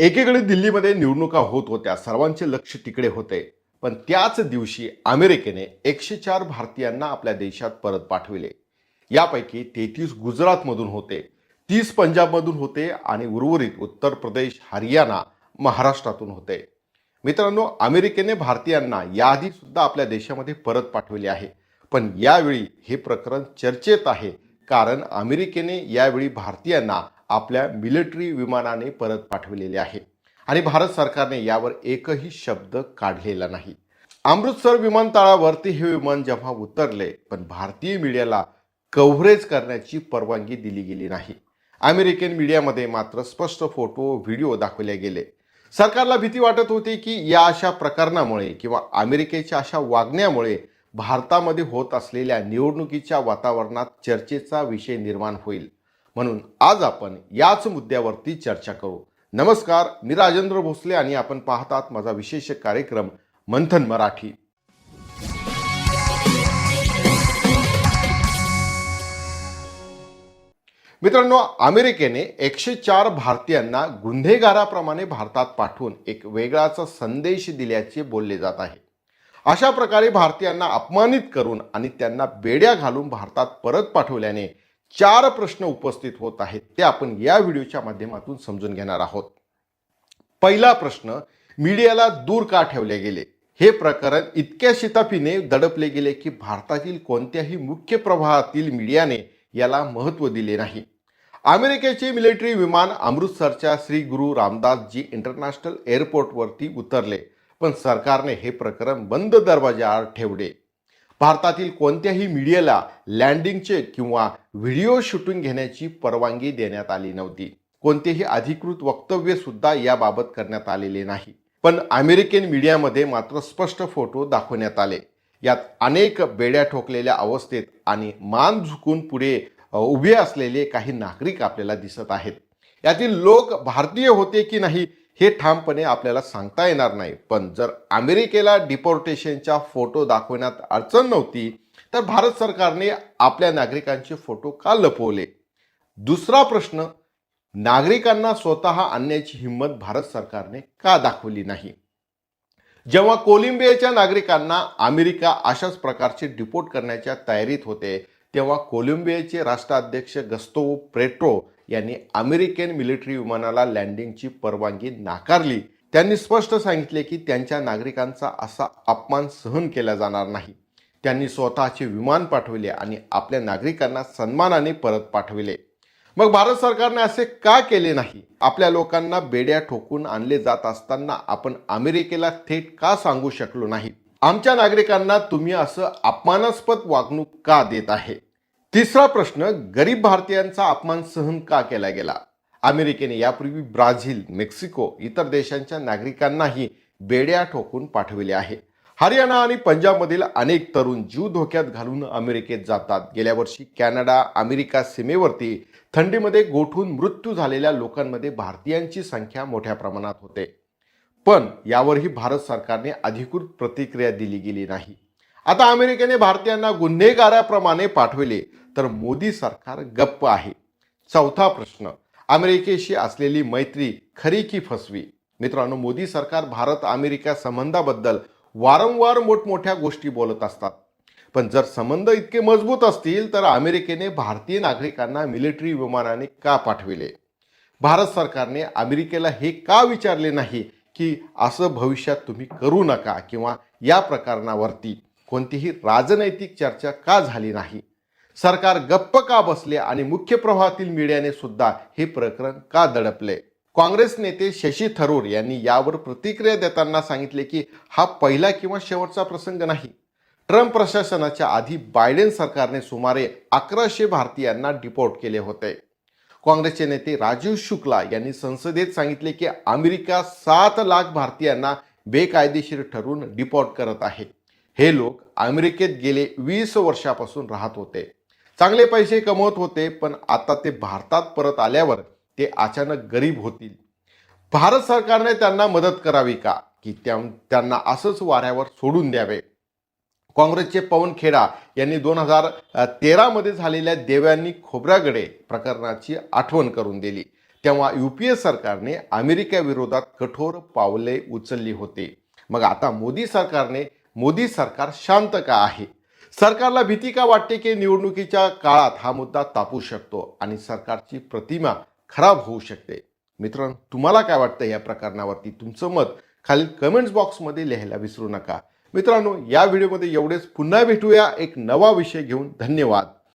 एकीकडे दिल्लीमध्ये निवडणुका होत होत्या सर्वांचे लक्ष तिकडे होते. पण त्याच दिवशी अमेरिकेने एकशे चार भारतीयांना आपल्या देशात परत पाठविले. यापैकी तेहतीस गुजरातमधून होते तीस पंजाबमधून होते आणि उर्वरित उत्तर प्रदेश हरियाणा महाराष्ट्रातून होते. मित्रांनो अमेरिकेने भारतीयांना याआधी सुद्धा आपल्या देशामध्ये परत पाठविले आहे. पण यावेळी हे प्रकरण चर्चेत आहे कारण अमेरिकेने यावेळी भारतीयांना आपल्या मिलिटरी विमानाने परत पाठविलेले आहे. आणि भारत सरकारने यावर एकही शब्द काढलेला नाही. अमृतसर विमानतळावरती हे विमान जेव्हा उतरले पण भारतीय मीडियाला कव्हरेज करण्याची परवानगी दिली गेली नाही. अमेरिकन मीडियामध्ये मात्र स्पष्ट फोटो व्हिडिओ दाखवले गेले. सरकारला भीती वाटत होती की या अशा प्रकरणामुळे किंवा अमेरिकेच्या अशा वागण्यामुळे भारतामध्ये होत असलेल्या निवडणुकीच्या वातावरणात चर्चेचा विषय निर्माण होईल. म्हणून आज आपण याच मुद्द्यावरती चर्चा करू. नमस्कार मी राजेंद्र भोसले आणि आपण पाहतात माझा विशेष कार्यक्रम मंथन मराठी. मित्रांनो अमेरिकेने एकशे चार भारतीयांना गुन्हेगाराप्रमाणे भारतात पाठवून एक वेगळाच संदेश दिल्याचे बोलले जात आहे. अशा प्रकारे भारतीयांना अपमानित करून आणि त्यांना बेड्या घालून भारतात परत पाठवल्याने चार प्रश्न उपस्थित होत आहेत ते आपण या व्हिडिओच्या माध्यमातून समजून घेणार आहोत. पहिला प्रश्न मीडियाला दूर का ठेवले गेले? हे प्रकरण इतक्या शिताफीने दडपले गेले की भारतातील कोणत्याही मुख्य प्रवाहातील मीडियाने याला महत्त्व दिले नाही. अमेरिकेचे मिलिटरी विमान अमृतसरच्या श्री गुरु रामदासजी इंटरनॅशनल एअरपोर्टवरती उतरले पण सरकारने हे प्रकरण बंद दरवाजाआड ठेवले. भारतातील कोणत्याही मीडियाला लँडिंगचे किंवा व्हिडिओ शूटिंग घेण्याची परवानगी देण्यात आली नव्हती. कोणतेही अधिकृत वक्तव्य सुद्धा याबाबत करण्यात आलेले नाही. पण अमेरिकन मीडियामध्ये मात्र स्पष्ट फोटो दाखवण्यात आले. यात अनेक बेड्या ठोकलेल्या अवस्थेत आणि मान झुकून पुढे उभे असलेले काही नागरिक आपल्याला दिसत आहेत. यातील लोक भारतीय होते की नाही हे ठामपणे आपल्याला सांगता येणार नाही. पण जर अमेरिकेला डिपोर्टेशनच्या फोटो दाखवण्यात अडचण नव्हती तर भारत सरकारने आपल्या नागरिकांचे फोटो का लपवले? दुसरा प्रश्न नागरिकांना स्वतः आणण्याची हिंमत भारत सरकारने का दाखवली नाही? जेव्हा कोलंबियाच्या नागरिकांना अमेरिका अशाच प्रकारचे डिपोर्ट करण्याच्या तयारीत होते तेव्हा कोलंबियाचे राष्ट्राध्यक्ष गस्तो प्रेट्रो यांनी अमेरिकन मिलिटरी विमानाला लँडिंगची परवानगी नाकारली. त्यांनी स्पष्ट सांगितले की त्यांच्या नागरिकांचा असा अपमान सहन केला जाणार नाही. त्यांनी स्वतःचे विमान पाठविले आणि आपल्या नागरिकांना सन्मानाने परत पाठविले. मग भारत सरकारने असे का केले नाही? आपल्या लोकांना बेड्या ठोकून आणले जात असताना आपण अमेरिकेला थेट का सांगू शकलो नाही? आमच्या नागरिकांना तुम्ही असं अपमानास्पद वागणूक का देत आहे? तिसरा प्रश्न गरीब भारतीयांचा अपमान सहन का केला गेला? अमेरिकेने यापूर्वी ब्राझील मेक्सिको इतर देशांच्या नागरिकांनाही बेड्या ठोकून पाठविले आहे हरियाणा आणि पंजाबमधील अनेक तरुण जीव धोक्यात घालून अमेरिकेत जातात. गेल्या वर्षी कॅनडा अमेरिका सीमेवरती थंडीमध्ये गोठून मृत्यू झालेल्या लोकांमध्ये भारतीयांची संख्या मोठ्या प्रमाणात होते. पण यावरही भारत सरकारने अधिकृत प्रतिक्रिया दिली गेली नाही. आता अमेरिकेने भारतीयांना गुन्हेगाराप्रमाणे पाठविले. तर मोदी सरकार गप्प आहे. चौथा प्रश्न अमेरिकेशी असलेली मैत्री खरी की फसवी? मित्रांनो मोदी सरकार भारत अमेरिका संबंधाबद्दल वारंवार मोठमोठ्या गोष्टी बोलत असतात. पण जर संबंध इतके मजबूत असतील तर अमेरिकेने भारतीय नागरिकांना मिलिटरी विमानाने का पाठविले? भारत सरकारने अमेरिकेला हे का विचारले नाही की असं भविष्यात तुम्ही करू नका किंवा या प्रकरणावरती कोणतीही राजनैतिक चर्चा का झाली नाही? सरकार गप्प का बसले आणि मुख्य प्रवाहातील मीडियाने सुद्धा हे प्रकरण का दडपले? काँग्रेस नेते शशी थरूर यांनी यावर प्रतिक्रिया देताना सांगितले की हा पहिला किंवा शेवटचा प्रसंग नाही. ट्रम्प प्रशासनाच्या आधी बायडेन सरकारने सुमारे अकराशे भारतीयांना डिपोर्ट केले होते. काँग्रेसचे नेते राजीव शुक्ला यांनी संसदेत सांगितले की अमेरिका सात लाख भारतीयांना बेकायदेशीर ठरवून डिपोर्ट करत आहे. हे लोक अमेरिकेत गेले वीस वर्षापासून राहत होते. चांगले पैसे कमवत होते पण आता ते भारतात परत आल्यावर ते अचानक गरीब होतील. भारत सरकारने त्यांना मदत करावी का? की त्या- त्यांना असंच वाऱ्यावर सोडून द्यावे. काँग्रेसचे पवन खेडा यांनी दोन हजार तेरामध्ये झालेल्या देव्यांनी खोब्रागडे प्रकरणाची आठवण करून दिली. तेव्हा यू पी ए सरकारने अमेरिकेविरोधात कठोर पावले उचलली होते. मग आता मोदी सरकारने मोदी सरकार शांत का आहे? सरकारला भीती का वाटते की निवडणुकीच्या काळात हा मुद्दा तापू शकतो आणि सरकारची प्रतिमा खराब होऊ शकते? मित्रांनो तुम्हाला काय वाटतं या प्रकरणावरती? तुमचं मत खाली कमेंट्स बॉक्समध्ये लिहायला विसरू नका. मित्रांनो या व्हिडिओमध्ये एवढेच. पुन्हा भेटूया एक नवा विषय घेऊन. धन्यवाद.